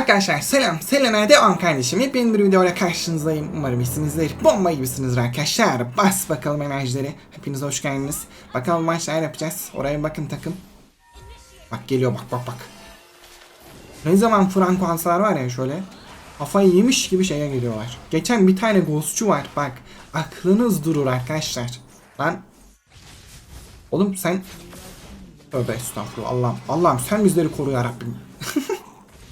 Arkadaşlar selam. Selena'ya devam kardeşim. Yepyeni bir videoyla karşınızdayım. Umarım iyisinizdir. Bomba gibisiniz arkadaşlar. Bas bakalım enerjileri. Hepiniz hoş geldiniz. Bakalım maçlar yapacağız. Oraya bakın takım. Bak geliyor bak bak bak. Ne zaman Franco alsalar var ya şöyle. Kafayı yemiş gibi şeye geliyorlar. Geçen bir tane ghostçu var. Bak aklınız durur arkadaşlar. Lan. Oğlum sen Tövbe estağfurullah Allah'ım. Allah'ım sen bizleri koru ya Rabbim.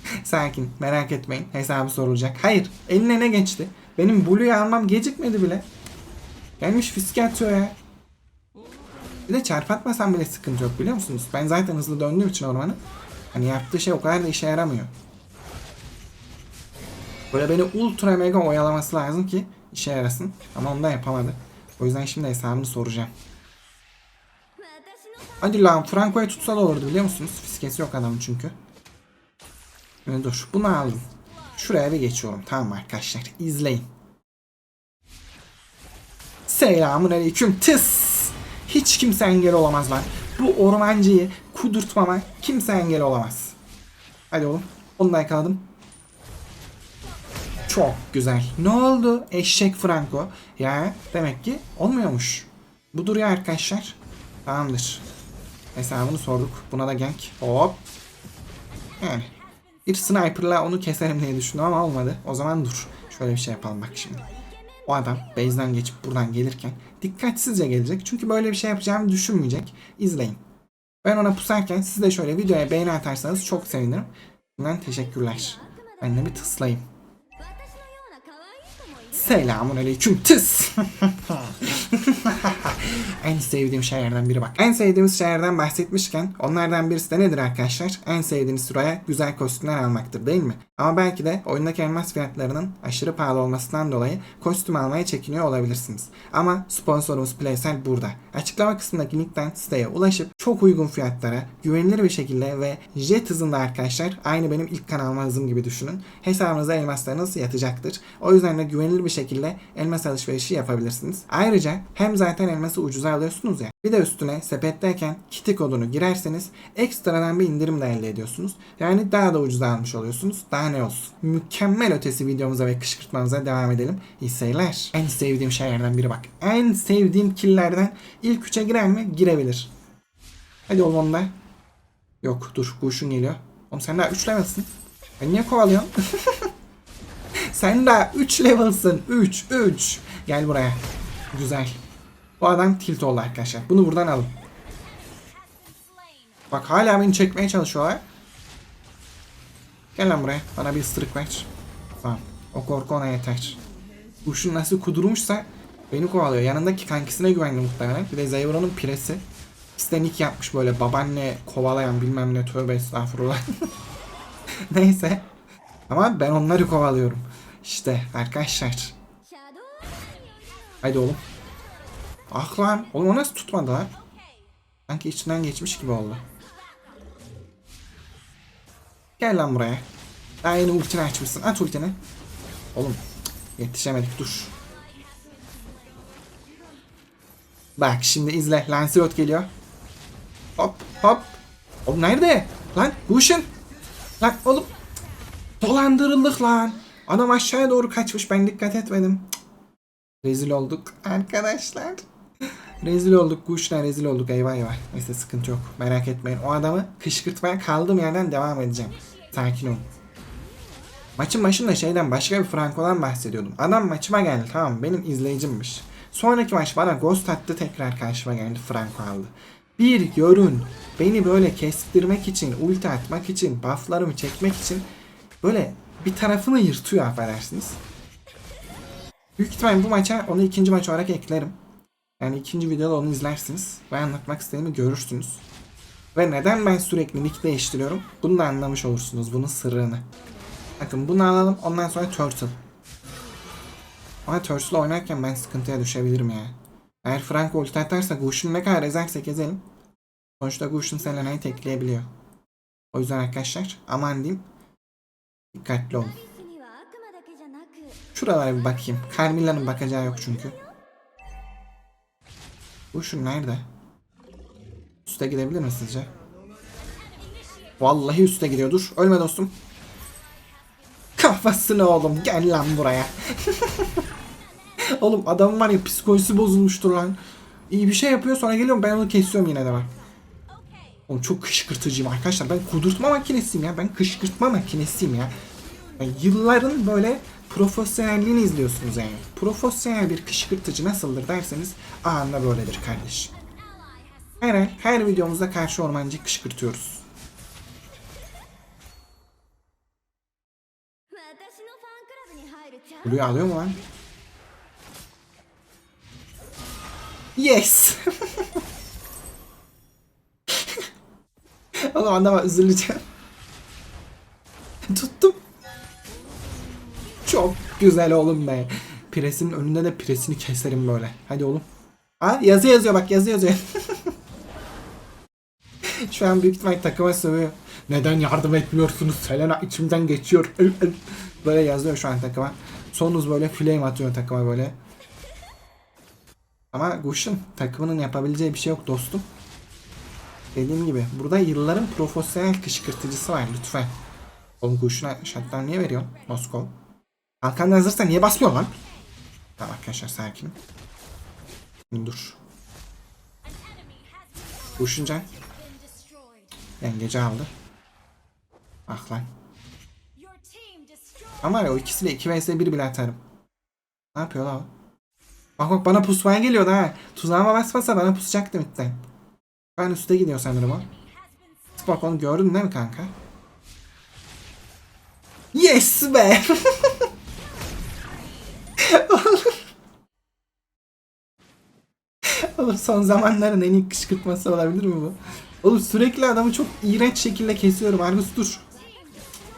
Sakin merak etmeyin hesabı sorulacak. Hayır eline ne geçti? Benim Blue'yu almam gecikmedi bile. Gelmiş fiske atıyor ya. Bir de çarpatmasam bile sıkıntı yok biliyor musunuz? Ben zaten hızlı döndüğüm için ormanı. Hani yaptığı şey o kadar da işe yaramıyor. Böyle beni ultra mega oyalaması lazım ki işe yarasın. Ama onu da yapamadı. O yüzden şimdi hesabını soracağım. Hadi lan Franco'yu tutsa olurdu biliyor musunuz? Fiskesi yok adamın çünkü. Şimdi dur bunu aldım. Şuraya bir geçiyorum tamam arkadaşlar izleyin. Selamun aleyküm tıs. Hiç kimse engel olamaz lan. Bu ormancıyı kudurtmama kimse engel olamaz. Hadi oğlum onu da yakaladım. Çok güzel. Ne oldu eşek Franco? Ya demek ki olmuyormuş. Bu duruyor arkadaşlar. Tamamdır. Hesabını sorduk. Buna da gank. Hop. Yani. Bir sniper'la onu keserim diye düşündüm ama olmadı. O zaman dur. Şöyle bir şey yapalım bak şimdi. O adam base'den geçip buradan gelirken dikkatsizce gelecek. Çünkü böyle bir şey yapacağımı düşünmeyecek. İzleyin. Ben ona pusarken siz de şöyle videoya beğeni atarsanız çok sevinirim. Bundan teşekkürler. Ben de bir tıslayayım. Selamun aleyküm tıs. en sevdiğim şeylerden biri bak. En sevdiğimiz şeylerden bahsetmişken onlardan birisi de nedir arkadaşlar? En sevdiğiniz sıraya güzel kostümler almaktır değil mi? Ama belki de oyundaki elmas fiyatlarının aşırı pahalı olmasından dolayı kostüm almaya çekiniyor olabilirsiniz. Ama sponsorumuz Playsel burada. Açıklama kısmındaki linkten siteye ulaşıp çok uygun fiyatlara, güvenilir bir şekilde ve jet hızında arkadaşlar aynı benim ilk kanalıma hızım gibi düşünün. Hesabınıza elmaslarınız yatacaktır. O yüzden de güvenilir bir şekilde elmas alışverişi yapabilirsiniz. Ayrıca hem zaten elması ucuza alıyorsunuz ya bir de üstüne sepetteyken kiti kodunu girerseniz ekstradan bir indirim de elde ediyorsunuz. Yani daha da ucuza almış oluyorsunuz. Daha ne olsun. Mükemmel ötesi videomuza ve kışkırtmamıza devam edelim. İyi seyirler. En sevdiğim şeylerden biri bak. En sevdiğim killerden ilk üçe girer mi? Girebilir. Hadi oğlum onda. Yok dur kuşun geliyor. Oğlum sen daha 3 levelsin. Ben niye kovalıyorsun? sen daha 3 levelsin. 3 3. Gel buraya. Güzel. Bu adam tilt oldu arkadaşlar. Bunu buradan alın. Bak hala beni çekmeye çalışıyorlar. Gel lan buraya. Bana bir ısırık ver. Tamam. O korku ona yeter. Kuşun nasıl kudurmuşsa beni kovalıyor. Yanındaki kankisine güvendi muhtemelen. Bir de Zayvro'nun piresi. İstenik yapmış böyle babaanne kovalayan bilmem ne tövbe estağfurullah. Neyse. Ama ben onları kovalıyorum. İşte arkadaşlar. Haydi oğlum. Ah lan. Oğlum o nasıl tutmadı lan? Sanki içinden geçmiş gibi oldu. Gel lan buraya. Daha yeni ultini açmışsın. At ultini. Oğlum yetişemedik dur. Bak şimdi izle. Lancelot geliyor. Hop hop. Oğlum nerede? Lan Gushin. Lan oğlum. Dolandırıldık lan. Adam aşağıya doğru kaçmış. Ben dikkat etmedim. Rezil olduk arkadaşlar. Rezil olduk. Gushin'e rezil olduk. Eyvah eyvah. Neyse sıkıntı yok. Merak etmeyin. O adamı kışkırtmaya kaldığım yerden devam edeceğim. Sakin olun. Maçın başında şeyden başka bir Franco'dan bahsediyordum. Adam maçıma geldi tamam benim izleyicimmiş. Sonraki maç bana ghost attı tekrar karşıma geldi Franco aldı. Bir görün beni böyle kestirmek için, ulti atmak için, bufflarımı çekmek için böyle bir tarafını yırtıyor affedersiniz. Büyük ihtimalle bu maça onu ikinci maç olarak eklerim. Yani ikinci videoda onu izlersiniz ve anlatmak istediğimi görürsünüz. Ve neden ben sürekli nick değiştiriyorum? Bunu da anlamış olursunuz bunun sırrını. Bakın bunu alalım ondan sonra Turtle. Ama Turtle oynarken ben sıkıntıya düşebilirim ya. Eğer Frank ulti atarsa Gush'un ne kadar ezersek ezelim. Sonuçta Gush'un Selena'yı tekleyebiliyor. O yüzden arkadaşlar aman diyeyim. Dikkatli olun. Şuralara bir bakayım. Carmilla'nın bakacağı yok çünkü. Gush'un nerede? Üste gidebilir mi sizce? Vallahi üste gidiyor. Dur. Ölme dostum. kafasını oğlum. Gel lan buraya. oğlum adam var ya psikolojisi bozulmuştur lan. İyi bir şey yapıyor sonra geliyorum ben onu kesiyorum yine de bak. Oğlum çok kışkırtıcıyım arkadaşlar. Ben kudurtma makinesiyim ya. Ben kışkırtma makinesiyim ya. Yani yılların böyle profesyonelliğini izliyorsunuz yani. Profesyonel bir kışkırtıcı nasıldır derseniz anında böyledir kardeşim. Her ay, her videomuzda karşı ormancı kışkırtıyoruz. Blue'yu alıyor mu lan? Yes! Oğlum anlama üzüleceğim. Tuttum. Çok güzel oğlum be. Presinin önünde de presini keserim böyle. Hadi oğlum. Aa yazı yazıyor bak yazı yazıyor. Şu an büyük ihtimal takıma sövüyor. Neden yardım etmiyorsunuz? Selena içimden geçiyor. böyle yazıyor şu an takıma. Sonuz böyle flame atıyor takıma böyle. Ama Gush'un takımının yapabileceği bir şey yok dostum. Dediğim gibi burada yılların profesyonel kışkırtıcısı var lütfen. Oğlum Gush'una shutdown niye veriyorsun? Moskov. Kalkan hazırsa niye basmıyor lan? Tamam arkadaşlar sakin. Dur. Gush'un can. Yengeci aldı. Ah lan. Ama o ikisiyle 2 vs 1 bile atarım. Ne yapıyor lan? Bak bak bana pusmaya geliyordu ha. Tuzağıma basmasa bana pusacaktı midden. Ben üstte gidiyor sanırım o. Spock onu gördün değil mi kanka? Yes be! Oğlum son zamanların en iyi kışkırtması olabilir mi bu? Oğlum sürekli adamı çok iğrenç şekilde kesiyorum. Argus dur.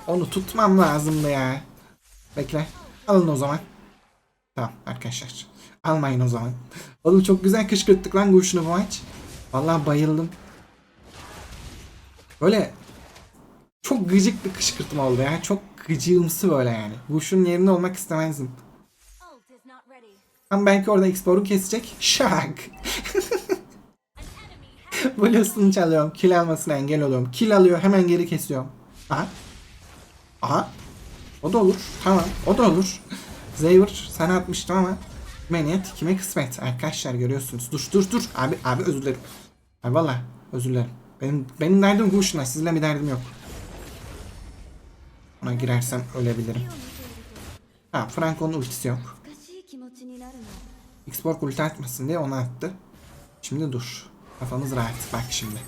Onu tutmam lazımdı ya. Bekle. Alın o zaman. Tamam arkadaşlar. Almayın o zaman. Oğlum çok güzel kışkırttık lan Guş'unu bu maç. Vallahi bayıldım. Böyle çok gıcık bir kışkırtma oldu ya. Çok gıcığımsı böyle yani. Guş'un yerinde olmak istemezdim. Ama belki orada Xborg'u kesecek. Şak. Blue'sunu çalıyorum. Kill almasına engel oluyorum. Kill alıyor. Hemen geri kesiyorum. Aha. Aha. O da olur. Tamam. O da olur. Zayver sana atmıştım ama meniyet kime kısmet arkadaşlar görüyorsunuz. Dur dur dur. Abi abi özür dilerim. Abi valla özür dilerim. Benim, benim derdim Gush'la. Sizinle bir derdim yok. Ona girersem ölebilirim. Ha Franco'nun ultisi yok. Xborg ulti atmasın diye onu attı. Şimdi dur. Kafamız rahat. Bak şimdi.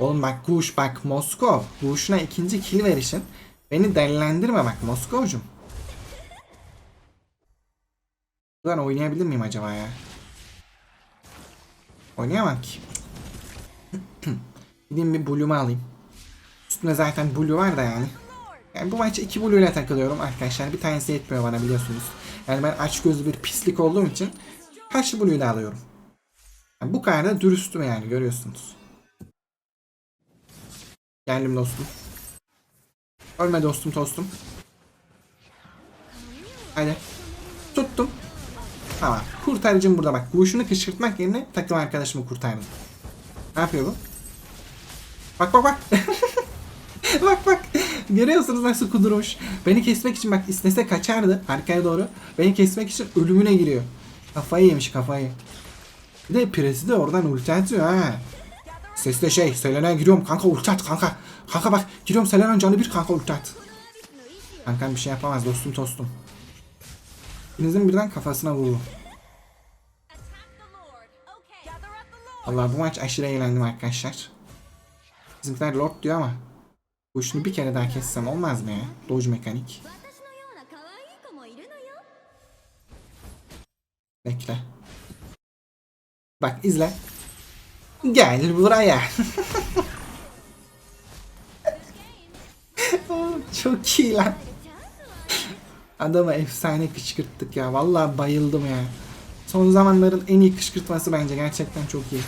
Oğlum bak Gush bak Moskov. Gush'una ikinci kill verişin. Beni delilendirme bak Moskov'cum. Buradan oynayabilir miyim acaba ya? Oynayamam ki. Gideyim bir Blue'umu alayım. Üstünde zaten Blue var da yani. Yani bu maç iki Blue ile takılıyorum arkadaşlar. Bir tanesi yetmiyor bana biliyorsunuz. Yani ben aç gözlü bir pislik olduğum için Blue'yu da alıyorum. Yani bu kadar da dürüstüm yani görüyorsunuz. Geldim dostum. Ölme dostum tostum. Hadi. Tuttum. Tamam. Kurtarıcım burada bak. Kuşunu kışkırtmak yerine takım arkadaşımı kurtardım. Ne yapıyor bu? Bak bak bak. bak bak. Görüyorsunuz nasıl kudurmuş. Beni kesmek için bak istese kaçardı arkaya doğru. Beni kesmek için ölümüne giriyor. Kafayı yemiş kafayı. Bir de presi de oradan ulti atıyor ha. Sesle şey Selena'ya giriyorum kanka ulti at kanka. Kanka bak giriyorum Selena'nın canı bir kanka ulti at. Kankam bir şey yapamaz dostum tostum. İkinizin birden kafasına vurdu. Allah bu maç aşırı eğlendim arkadaşlar. Bizimkiler Lord diyor ama bu şunu bir kere daha kessem olmaz mı ya? Doge mekanik. Bekle. Bak izle. Gel buraya. Çok iyi lan. Adama efsane kışkırttık ya. Vallahi bayıldım ya. Son zamanların en iyi kışkırtması bence. Gerçekten çok iyi.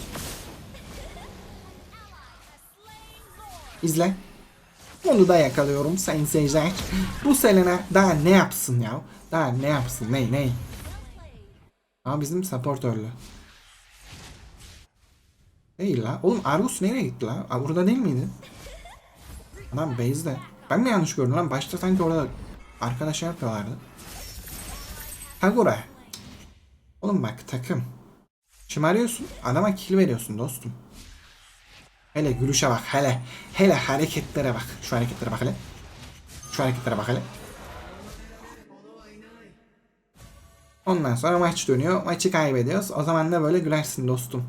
İzle. Onu da yakalıyorum sayın seyirciler. Bu Selena daha ne yapsın ya? Daha ne yapsın? Ney ney? Ama bizim support öldü. Değil la. Oğlum Argus nereye gitti la? Burada değil miydi? Adam base'de. Ben mi yanlış gördüm lan? Başta sanki orada Arkadaş şey yapıyorlardı. Kagura. Oğlum bak takım. Şımarıyorsun. Adama kill veriyorsun dostum. Hele gülüşe bak hele. Hele hareketlere bak. Şu hareketlere bak hele. Şu hareketlere bak hele. Ondan sonra maç dönüyor. Maçı kaybediyoruz. O zaman da böyle gülersin dostum.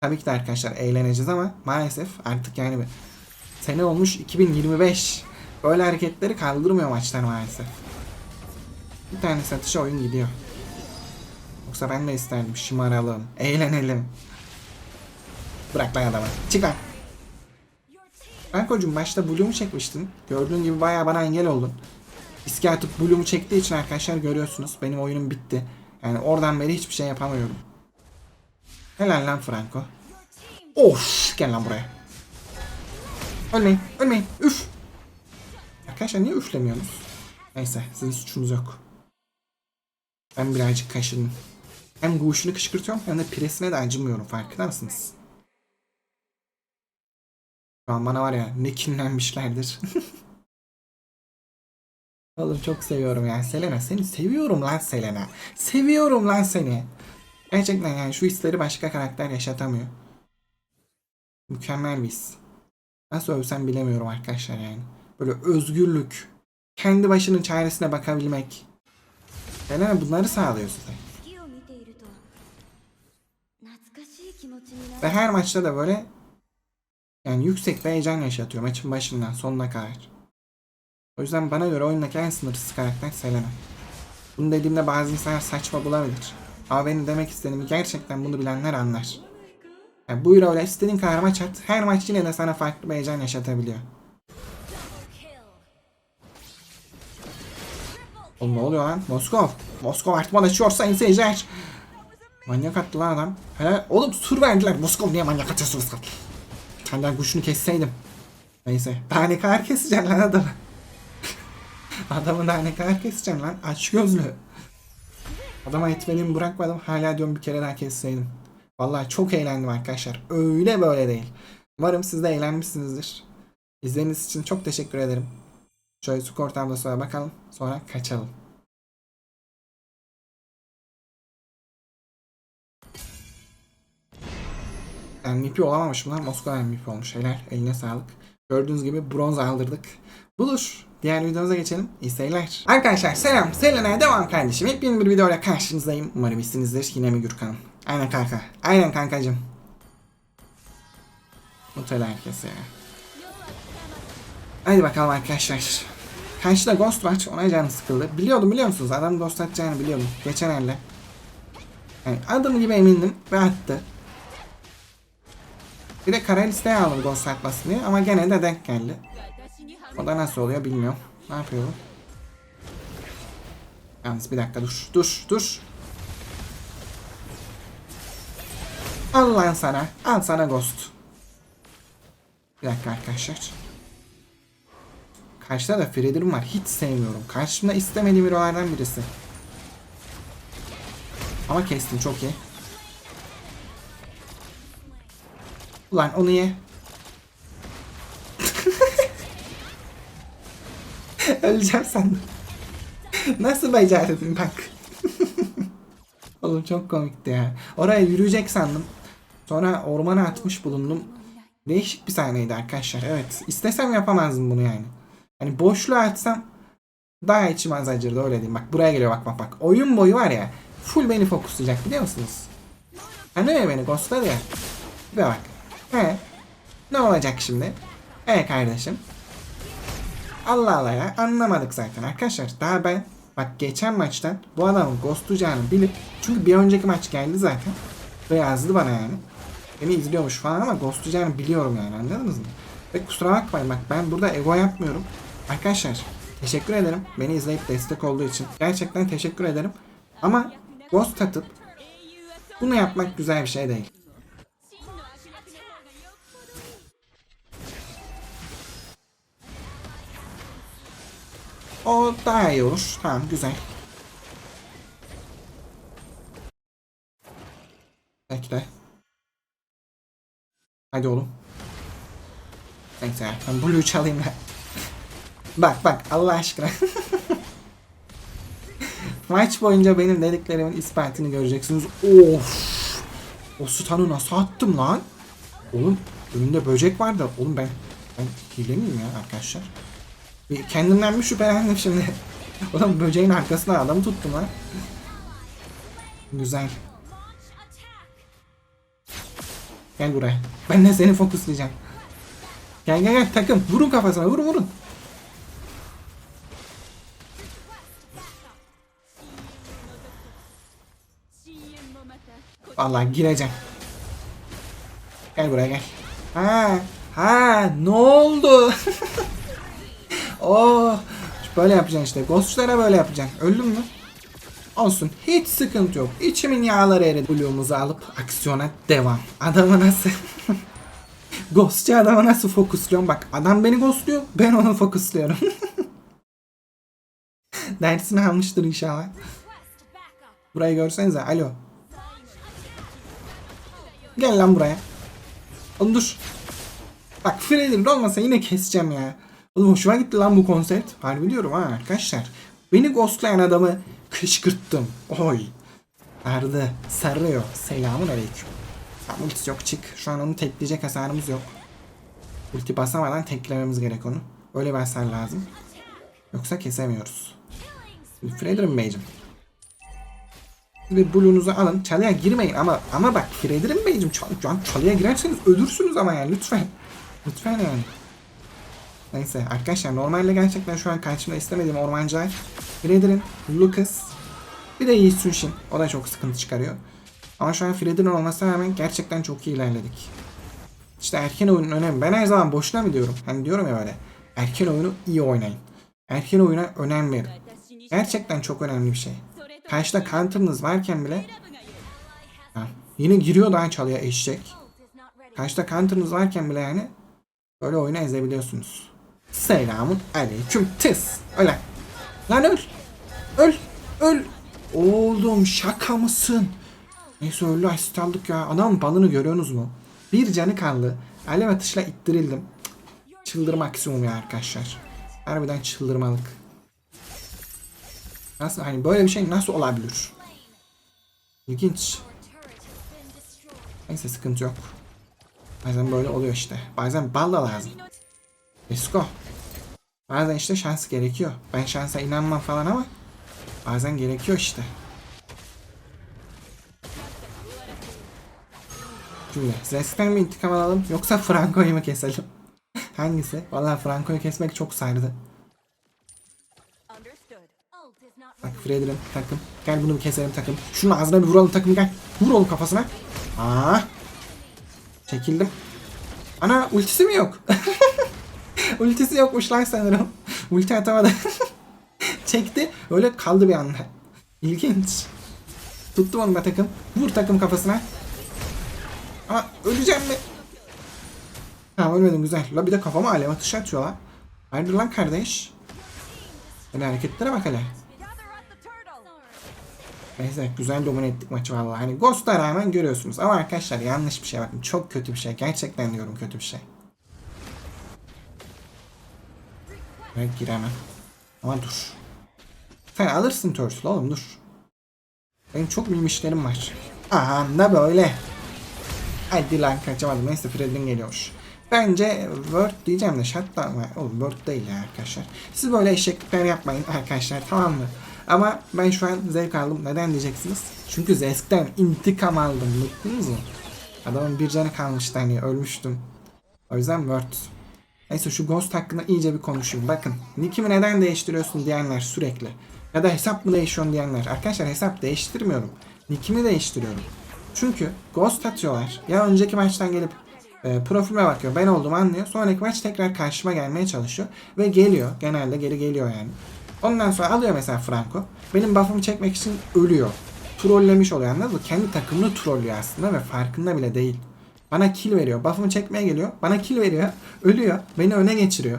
Tabii ki de arkadaşlar eğleneceğiz ama maalesef artık yani bir sene olmuş 2025. Böyle hareketleri kaldırmıyor maçlar maalesef. Bir tane satışa oyun gidiyor. Yoksa ben de isterdim şımaralım, eğlenelim. Bırak lan adamı. Çık lan. Franko'cum başta Bloom'u çekmiştin. Gördüğün gibi bayağı bana engel oldun. İski atıp Bloom'u çektiği için arkadaşlar görüyorsunuz. Benim oyunum bitti. Yani oradan beri hiçbir şey yapamıyorum. Helal lan Franco. Of gel lan buraya. Ölmeyin ölmeyin üf. Arkadaşlar niye üflemiyorsunuz? Neyse sizin suçunuz yok. Ben birazcık kaşındım. Hem guşunu kışkırtıyorum hem de presine de acımıyorum farkında mısınız? Şu an bana var ya ne kinlenmişlerdir. Oğlum çok seviyorum yani Selena seni seviyorum lan Selena. Seviyorum lan seni. Gerçekten yani şu hisleri başka karakter yaşatamıyor. Mükemmel bir his. Nasıl övsem bilemiyorum arkadaşlar yani. Böyle özgürlük. Kendi başının çaresine bakabilmek. Selena bunları sağlıyor size. Ve her maçta da böyle yani yüksek bir heyecan yaşatıyor maçın başından sonuna kadar. O yüzden bana göre oyundaki en sınırsız karakter Selena. Bunu dediğimde bazı insanlar saçma bulabilir. Ama benim demek istediğimi gerçekten bunu bilenler anlar. Yani buyur öyle istediğin kadar maç at. Her maç yine de sana farklı bir heyecan yaşatabiliyor. Oğlum ne oluyor lan? Moskov. Moskov artman açıyor sayın seyirciler. Manyak attı lan adam. Helal. Oğlum sur verdiler. Moskov niye manyak atıyorsunuz? Senden kuşunu kesseydim. Neyse. Daha ne keseceksin lan adamı? Adamı daha ne keseceksin lan? Aç gözlü. Adama etmediğimi bırakmadım. Hala diyorum bir kere daha kesseydim. Vallahi çok eğlendim arkadaşlar. Öyle böyle değil. Umarım siz de eğlenmişsinizdir. İzlediğiniz için çok teşekkür ederim. Şöyle skor tablosuna bakalım. Sonra kaçalım. MVP olamamışım lan. Moskova MVP olmuş. Helal. Eline sağlık. Gördüğünüz gibi bronz aldırdık. Budur. Diğer videomuza geçelim. İyi seyirler. Arkadaşlar selam. Selena'ya devam kardeşim. Hep bir videoyla karşınızdayım. Umarım iyisinizdir. Yine mi Gürkan? Aynen kanka. Aynen kankacım. Mutlu herkese. Hadi bakalım arkadaşlar. Karşıda Ghost var. Ona canı sıkıldı. Biliyordum biliyor musunuz? Adam Ghost atacağını biliyordum. Geçen elde. Yani adım gibi emindim ve attı. Bir de kara listeye aldım Ghost atmasını diye ama gene de denk geldi. O da nasıl oluyor bilmiyorum. Ne yapıyor bu? Yalnız bir dakika dur. Dur dur. Al lan sana. Al sana Ghost. Bir dakika arkadaşlar. Karşıda da Freddy'm var. Hiç sevmiyorum. Karşımda istemediğim hero'lardan birisi. Ama kestim çok iyi. Ulan onu ye. Öleceğim sandım. Nasıl becerdin bak. Oğlum çok komikti ya. Oraya yürüyecek sandım. Sonra ormana atmış bulundum. Değişik bir sahneydi arkadaşlar. Evet. istesem yapamazdım bunu yani. Hani boşluğa atsam daha içim az acırdı öyle diyeyim. Bak buraya geliyor bak bak bak. Oyun boyu var ya. Full beni fokuslayacak biliyor musunuz? Hani ya beni ghostladı ya. Bir bak. He. Ne olacak şimdi? E kardeşim. Allah Allah ya anlamadık zaten arkadaşlar. Daha ben bak geçen maçtan bu adamın ghostlayacağını bilip çünkü bir önceki maç geldi zaten ve yazdı bana yani. Beni izliyormuş falan ama ghostlayacağını biliyorum yani anladınız mı? Ve kusura bakmayın bak ben burada ego yapmıyorum. Arkadaşlar teşekkür ederim beni izleyip destek olduğu için. Gerçekten teşekkür ederim. Ama ghost atıp bunu yapmak güzel bir şey değil. O daha iyi olur. Tamam güzel. Bekle. Hadi oğlum. Neyse ya ben Blue'yu çalayım ben. bak bak Allah aşkına. Maç boyunca benim dediklerimin ispatını göreceksiniz. Of. O stun'ı nasıl attım lan? Oğlum önümde böcek vardı. Oğlum ben ben hile miyim ya arkadaşlar? Kendimden bir şüphelendim şimdi. Oğlum böceğin arkasına adamı tuttum lan. Güzel. Gel buraya. Ben de seni fokuslayacağım. Gel gel gel takım. Vurun kafasına vurun vurun. Vallahi gireceğim. Gel buraya gel. Ha, ha, ne oldu? oh, böyle yapacaksın işte. Ghostlara böyle yapacaksın. Öldün mü? Olsun. Hiç sıkıntı yok. İçimin yağları eridi. Blue'umuzu alıp aksiyona devam. Adamı nasıl... Ghostçu adamı nasıl fokusluyorum? Bak adam beni ghostluyor. Ben onu fokusluyorum. Dersini almıştır inşallah. Burayı görsenize. Alo. Gel lan buraya. Oğlum dur. Bak Fred'in olmasa yine keseceğim ya. Oğlum hoşuma gitti lan bu konsept. Harbi diyorum ha arkadaşlar. Beni ghostlayan adamı kışkırttım. Oy. Ardı sarıyor. Selamun aleyküm. Ultisi yok çık. Şu an onu tekleyecek hasarımız yok. Ulti basamadan teklememiz gerek onu. Öyle bir hasar lazım. Yoksa kesemiyoruz. Beyciğim. Siz bir blue'unuzu alın. Çalıya girmeyin ama ama bak Beyciğim çal, çal, çalıya girerseniz ölürsünüz ama yani lütfen. Lütfen yani. Neyse arkadaşlar normalde gerçekten şu an karşımda istemediğim ormancılar Fredrin, Lucas bir de Yi Sunshin. O da çok sıkıntı çıkarıyor. Ama şu an Fredrin olmasına rağmen gerçekten çok iyi ilerledik. İşte erken oyunun önemi. Ben her zaman boşuna mı diyorum? Hani diyorum ya böyle. Erken oyunu iyi oynayın. Erken oyuna önem verin. Gerçekten çok önemli bir şey. Karşıda counter'ınız varken bile ha, yine giriyor daha çalıya eşek. Karşıda counter'ınız varken bile yani böyle oyunu ezebiliyorsunuz. Selamun aleyküm tıs. Öyle. Lan öl. Öl. Öl. Oğlum şaka mısın? Neyse öldü asist aldık ya. Adam balını görüyorsunuz mu? Bir canı kaldı. Alev atışla ittirildim. Çıldırma maksimum ya arkadaşlar. Harbiden çıldırmalık. Nasıl hani böyle bir şey nasıl olabilir? İlginç. Neyse sıkıntı yok. Bazen böyle oluyor işte. Bazen bal da lazım. Go. Bazen işte şans gerekiyor. Ben şansa inanmam falan ama bazen gerekiyor işte. Şimdi Zest'ten mi intikam alalım yoksa Franco'yu mu keselim? Hangisi? Vallahi Franco'yu kesmek çok sardı. Bak Fredrin takım. Gel bunu bir keselim takım. Şunu ağzına bir vuralım takım gel. Vur oğlum kafasına. Aa. Çekildim. Ana ultisi mi yok? ultisi yokmuş lan sanırım. Ulti atamadı. Çekti. Öyle kaldı bir anda. İlginç. Tuttum onu da takım. Vur takım kafasına. Ama öleceğim mi? Tamam ölmedim güzel. La bir de kafama alev atışı atıyorlar. Hayırdır lan kardeş? Hele hareketlere bak hele. Neyse güzel domine ettik maçı vallahi. Hani Ghost'a rağmen görüyorsunuz. Ama arkadaşlar yanlış bir şey bakın. Çok kötü bir şey. Gerçekten diyorum kötü bir şey. Evet giremem. Ama dur. Sen alırsın Turtle oğlum dur. Benim çok mühim işlerim var. Aha ne böyle. Hadi lan kaçamadım. Neyse Fred'in geliyor. Bence Word diyeceğim de shutdown var. Oğlum Word değil ya arkadaşlar. Siz böyle eşeklikler yapmayın arkadaşlar tamam mı? Ama ben şu an zevk aldım. Neden diyeceksiniz? Çünkü Zesk'ten intikam aldım. Mutlunuz mu? Adamın bir canı kalmıştı hani ölmüştüm. O yüzden Word. Neyse şu Ghost hakkında iyice bir konuşayım. Bakın nickimi neden değiştiriyorsun diyenler sürekli. Ya da hesap mı değişiyorsun diyenler. Arkadaşlar hesap değiştirmiyorum. Nickimi değiştiriyorum. Çünkü Ghost atıyorlar. Ya önceki maçtan gelip e, profilime bakıyor. Ben olduğumu anlıyor. Sonraki maç tekrar karşıma gelmeye çalışıyor. Ve geliyor. Genelde geri geliyor yani. Ondan sonra alıyor mesela Franco. Benim buff'ımı çekmek için ölüyor. Trollemiş oluyor anladın mı? Kendi takımını trollüyor aslında ve farkında bile değil. Bana kill veriyor. Buff'ımı çekmeye geliyor. Bana kill veriyor. Ölüyor. Beni öne geçiriyor.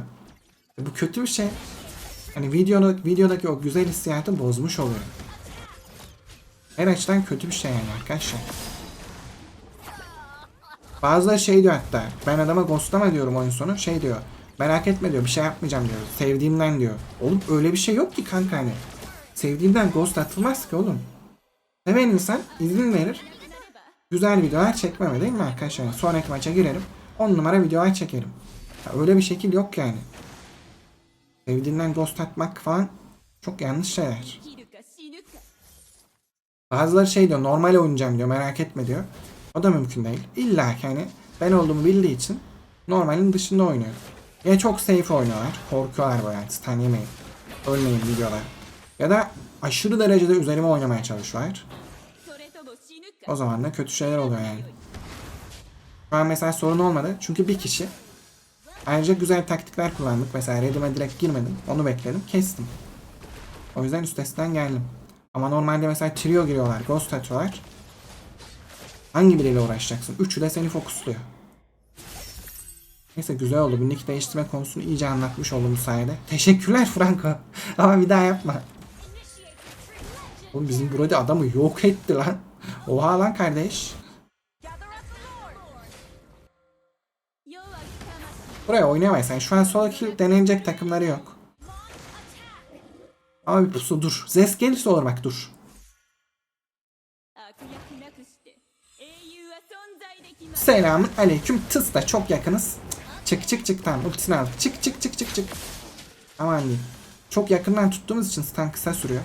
E, bu kötü bir şey. Hani videoda, videodaki o güzel hissiyatı bozmuş oluyor. Her açıdan kötü bir şey yani arkadaşlar. Bazıları şey diyor hatta. Ben adama ghostlama diyorum oyun sonu. Şey diyor. Merak etme diyor. Bir şey yapmayacağım diyor. Sevdiğimden diyor. Oğlum öyle bir şey yok ki kanka hani. Sevdiğinden ghost atılmaz ki oğlum. Seven insan izin verir güzel videolar çekmeme değil mi arkadaşlar? Sonraki maça girelim. 10 numara videolar çekelim. Ya öyle bir şekil yok yani. Sevdiğinden dost atmak falan çok yanlış şeyler. Bazıları şey diyor normal oynayacağım diyor merak etme diyor. O da mümkün değil. İlla ki hani ben olduğumu bildiği için normalin dışında oynuyor. Ya çok safe oynuyorlar. Korkuyorlar böyle yani stun yemeyin. Ölmeyin diyorlar. Ya da aşırı derecede üzerime oynamaya çalışıyorlar. O zaman da kötü şeyler oluyor yani. Şu an mesela sorun olmadı. Çünkü bir kişi. Ayrıca güzel taktikler kullandık. Mesela redime direkt girmedim. Onu bekledim. Kestim. O yüzden üstesinden geldim. Ama normalde mesela trio giriyorlar. Ghost atıyorlar. Hangi biriyle uğraşacaksın? Üçü de seni fokusluyor. Neyse güzel oldu. Bu nick değiştirme konusunu iyice anlatmış oldum bu sayede. Teşekkürler Franco. Ama bir daha yapma. Oğlum bizim Brody adamı yok etti lan. Oha lan kardeş. Buraya oynayamayız. Şu an solo kill denenecek takımları yok. Ama bir pusu dur. Zes gelirse olur bak dur. Selamun aleyküm tıs da çok yakınız. Çık çık çık tamam ultisini aldık. Çık çık çık çık çık. Aman diyeyim. Çok yakından tuttuğumuz için stun kısa sürüyor.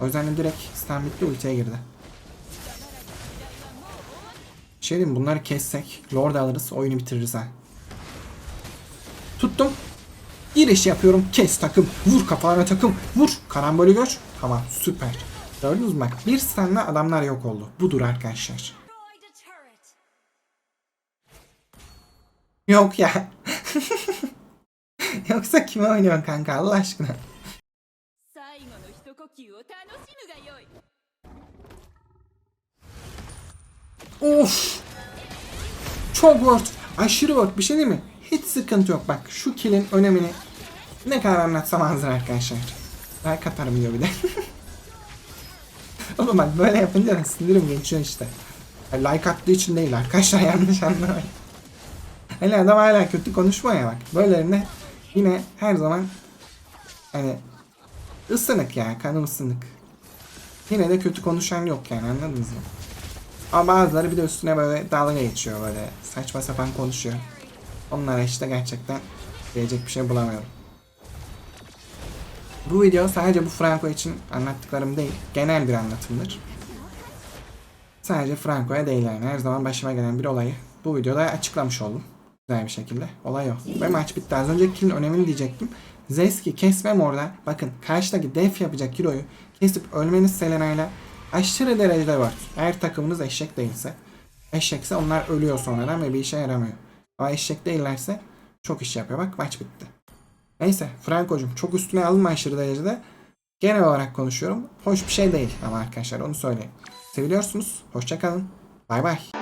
O yüzden direkt stun bitti ultiye girdi. Şey diyeyim bunları kessek Lord alırız oyunu bitiririz ha. Tuttum. Giriş yapıyorum. Kes takım. Vur kafana takım. Vur. Karambolü gör. Tamam süper. Gördünüz mü bak. Bir stunla adamlar yok oldu. Budur arkadaşlar. Yok ya. Yoksa kime oynuyorsun kanka Allah aşkına? Of. Çok worth. Aşırı worth. Bir şey değil mi? Hiç sıkıntı yok. Bak şu kill'in önemini ne kadar anlatsam azdır arkadaşlar. Like atarım diyor bir de. Oğlum bak böyle yapınca da sinirim geçiyor işte. Like attığı için değil arkadaşlar yanlış anlamayın. Hani adam hala kötü konuşmuyor ya bak. Böylelerinde yine her zaman hani ısınık ya kanım ısınık. Yine de kötü konuşan yok yani anladınız mı? Ama bazıları bir de üstüne böyle dalga geçiyor böyle saçma sapan konuşuyor. Onlara işte gerçekten diyecek bir şey bulamıyorum. Bu video sadece bu Franco için anlattıklarım değil, genel bir anlatımdır. Sadece Franco'ya değil yani. Her zaman başıma gelen bir olayı bu videoda açıklamış oldum. Güzel bir şekilde. Olay o. Ve maç bitti. Az önceki kill'in önemini diyecektim. Zeski kesmem orada. Bakın karşıdaki def yapacak kiloyu kesip ölmeniz Selena'yla aşırı derecede var. Eğer takımınız eşek değilse. Eşekse onlar ölüyor sonradan ve bir işe yaramıyor. Ama eşek değillerse çok iş yapıyor. Bak maç bitti. Neyse Franco'cum çok üstüne alınma aşırı derecede. Genel olarak konuşuyorum. Hoş bir şey değil ama arkadaşlar onu söyleyeyim. Seviliyorsunuz. Hoşçakalın. Bay bay.